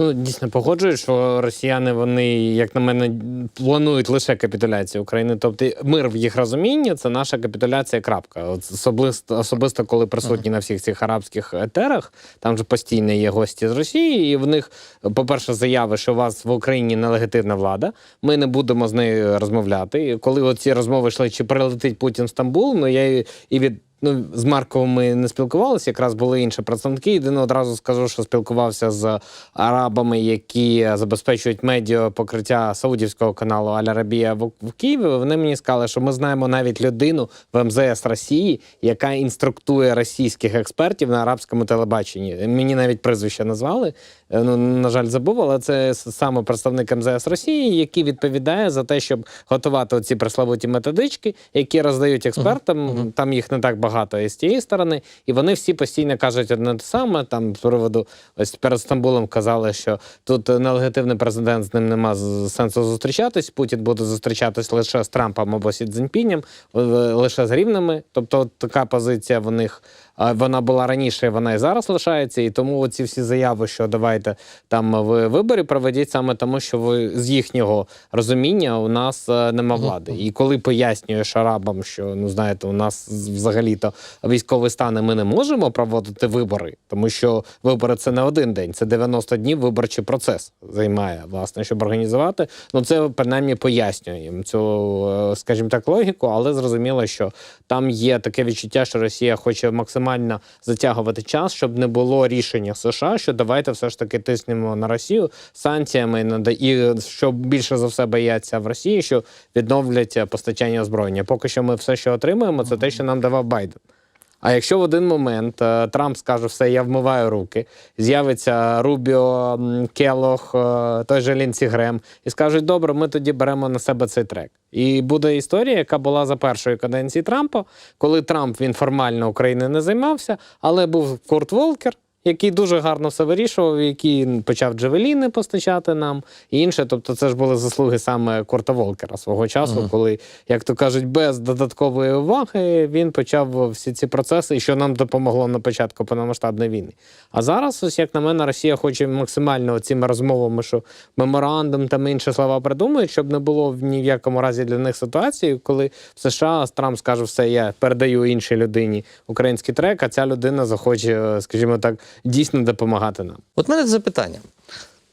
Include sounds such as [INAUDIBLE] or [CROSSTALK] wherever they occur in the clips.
Ну, дійсно погоджуюсь, що росіяни вони, як на мене, планують лише капітуляцію України. Тобто мир в їх розумінні це наша капітуляція. Крапка. Особисто, особисто коли присутні на всіх цих арабських етерах, там же постійно є гості з Росії, і в них, по-перше, заяви, що у вас в Україні нелегітимна влада. Ми не будемо з нею розмовляти. І коли оці розмови йшли, чи прилетить Путін в Стамбул, ну я і- і від. Ну, з Марковим ми не спілкувалися, якраз були інші представники. Єдине одразу скажу, що спілкувався з арабами, які забезпечують медіа покриття саудівського каналу Аль Арабія в, в Києві. Вони мені сказали, що ми знаємо навіть людину в МЗС Росії, яка інструктує російських експертів на арабському телебаченні. Мені навіть прізвище назвали. Е, Ну на жаль, забув, але це саме представник МЗС Росії, який відповідає за те, щоб готувати ці пресловуті методички, які роздають експертам. Там їх не так багато і з тієї сторони, і вони всі постійно кажуть одне те саме. Там з приводу ось перед Стамбулом казали, що тут нелегітимний президент з ним нема сенсу зустрічатись. Путін буде зустрічатись лише з Трампом або Сі Цзіньпінем, е, лише з рівними. Тобто, така позиція в них. Вона була раніше, вона і зараз лишається, і тому ці всі заяви, що давайте там ви вибори проведіть саме тому, що ви з їхнього розуміння у нас е, нема влади. І коли пояснюєш арабам, що ну знаєте, у нас взагалі-то військовий стан, і ми не можемо проводити вибори, тому що вибори це не один день, це 90 днів виборчий процес займає, власне, щоб організувати. Ну це принаймні пояснює їм цю, е, скажімо так, логіку, але зрозуміло, що там є таке відчуття, що Росія хоче максимально затягувати час, щоб не було рішення США, що давайте все ж таки тиснемо на Росію санкціями і що більше за все бояться в Росії, що відновлять е, постачання озброєння. Поки що ми все, що отримуємо, це те, що нам давав Байден. А якщо в один момент е, Трамп скаже, все, я вмиваю руки, з'явиться Рубіо, Келох, е, той же Лінсі Грем, і скажуть, добре, ми тоді беремо на себе цей трек. І буде історія, яка була за першої каденції Трампа, коли Трамп він формально України не займався, але був Курт Волкер. Який дуже гарно все вирішував, який почав джавеліни постачати нам і інше. Тобто, це ж були заслуги саме Курта Волкера свого часу, коли, як то кажуть, без додаткової уваги він почав всі ці процеси, що нам допомогло на початку повномасштабної війни. А зараз, ось як на мене, Росія хоче максимально цими розмовами, що меморандум там інші слова придумують, щоб не було в ні в якому разі для них ситуації, коли в США Трамп скаже, все, я передаю іншій людині український трек, а ця людина захоче, скажімо так, дійсно допомагати нам. От мене запитання: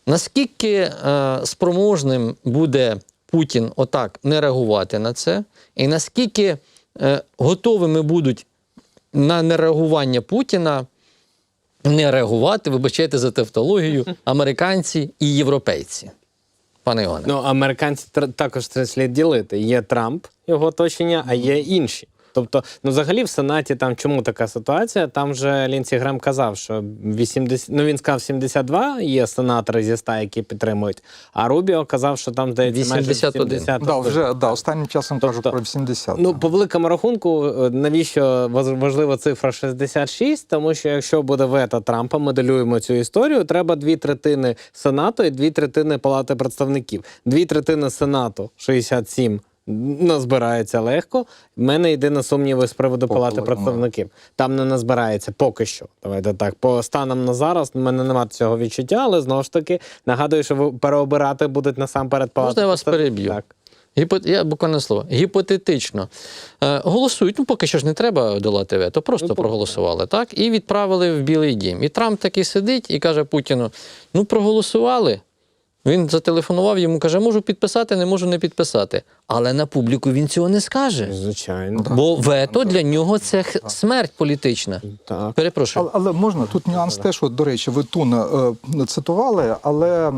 наскільки е, спроможним буде Путін отак не реагувати на це, і наскільки е, готовими будуть на нереагування Путіна не реагувати, вибачайте за тавтологію, [LAUGHS] американці і європейці? Пане Іване. Ну, американці тр- також це слід ділити. Є Трамп, його оточення, а є інші. Тобто, ну взагалі в Сенаті там чому така ситуація? Там же Лінсі Грем казав, що 80, ну він сказав 72 є сенатори зі 100, які підтримують. А Рубіо казав, що там здається майже 81. 80. Да, вже да, останнім часом кажуть Тобто, про 80. Ну, по великому рахунку, е, навіщо важлива цифра 66? Тому що якщо буде вето Трампа, моделюємо цю історію. Треба дві третини Сенату і дві третини Палати представників. Дві третини Сенату 67 назбирається легко. В мене єдине сумніви з приводу По Палати представників. Там не назбирається поки що. Давайте так. По станом на зараз в мене немає цього відчуття, але знову ж таки нагадую, що ви переобирати будуть насамперед Палати. Можна я вас переб'ю? Так. Гіпо... Я буквально слово. Гіпотетично. Е, голосують, ну поки що ж не треба долати вето, просто Ну, проголосували, так? І відправили в Білий дім. І Трамп такий сидить і каже Путіну: ну, проголосували. Він зателефонував йому, каже, можу підписати, не можу не підписати. Але на публіку він цього не скаже. Звичайно. Бо вето для нього це смерть політична. Так. Перепрошую. Але, але можна тут нюанс теж. От, до речі, ви Туна е, цитували, але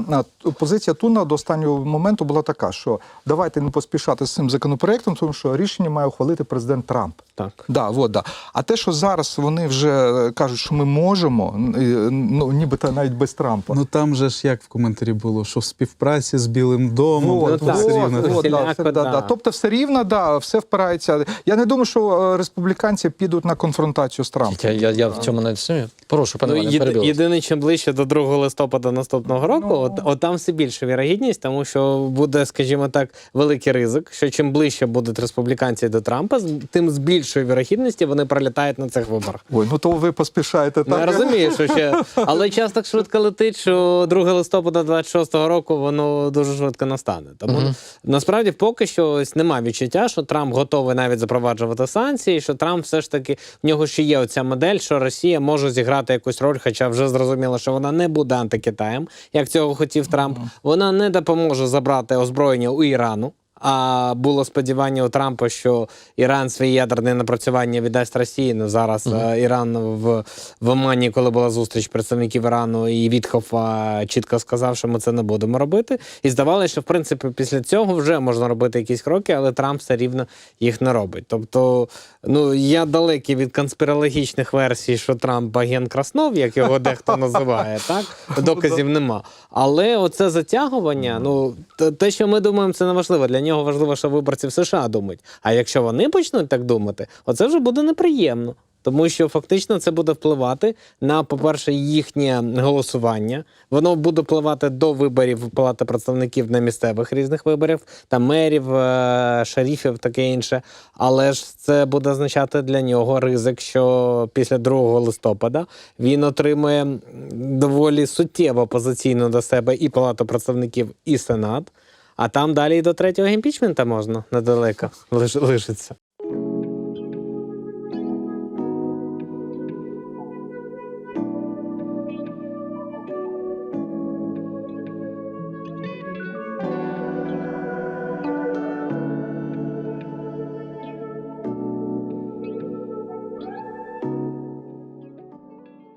е, позиція Туна до останнього моменту була така, що давайте не поспішати з цим законопроектом, тому що рішення має ухвалити президент Трамп. Так. Да, вот, да. А те, що зараз вони вже кажуть, що ми можемо, е, ну нібито навіть без Трампа. Ну там же ж як в коментарі було, що що в співпраці з Білим домом. Вот, Ну, так, все рівно. вот, да, все, да, да. Тобто все рівно, да, все впирається. Я не думаю, що е, республіканці підуть на конфронтацію з Трампом. Я, я, я в цьому не розумію. Прошу, пане Ну, Іване, єди- єдине, чим ближче до 2 листопада наступного року, Ну. от, от там все більше вірогідність, тому що буде, скажімо так, великий ризик, що чим ближче будуть республіканці до Трампа, з- тим з більшою вірогідністю вони пролітають на цих виборах. Ой, ну то ви поспішаєте Ну, я так. розумію, що ще. Але час так швидко летить, що 2 листопада 26-го року воно дуже швидко настане. Тому насправді поки що ось немає відчуття, що Трамп готовий навіть запроваджувати санкції, що Трамп все ж таки в нього ще є оця модель, що Росія може зіграти якусь роль, хоча вже зрозуміло, що вона не буде антикитаєм, як цього хотів Трамп. Вона не допоможе забрати озброєння у Ірану. А було сподівання у Трампа, що Іран свої ядерні напрацювання віддасть Росії. Ну зараз е, Іран в, в Омані, коли була зустріч представників Ірану, і Вітхоф е, чітко сказав, що ми це не будемо робити. І здавалося, що в принципі після цього вже можна робити якісь кроки, але Трамп все рівно їх не робить. Тобто, ну я далекий від конспірологічних версій, що Трамп агент Краснов, як його дехто називає, [LAUGHS] так доказів нема. Але оце затягування, ну те- те, що ми думаємо, це не важливо. Для нього важливо, що виборці в США думають. А якщо вони почнуть так думати, оце вже буде неприємно. Тому що фактично це буде впливати на, по-перше, їхнє голосування. Воно буде впливати до виборів Палати представників на місцевих різних виборів, там мерів, е, шерифів, таке інше. Але ж це буде означати для нього ризик, що після 2 листопада він отримує доволі суттєво опозиційну до себе і Палату представників, і Сенат. А там далі і до третього імпічмента можна недалеко лиш-.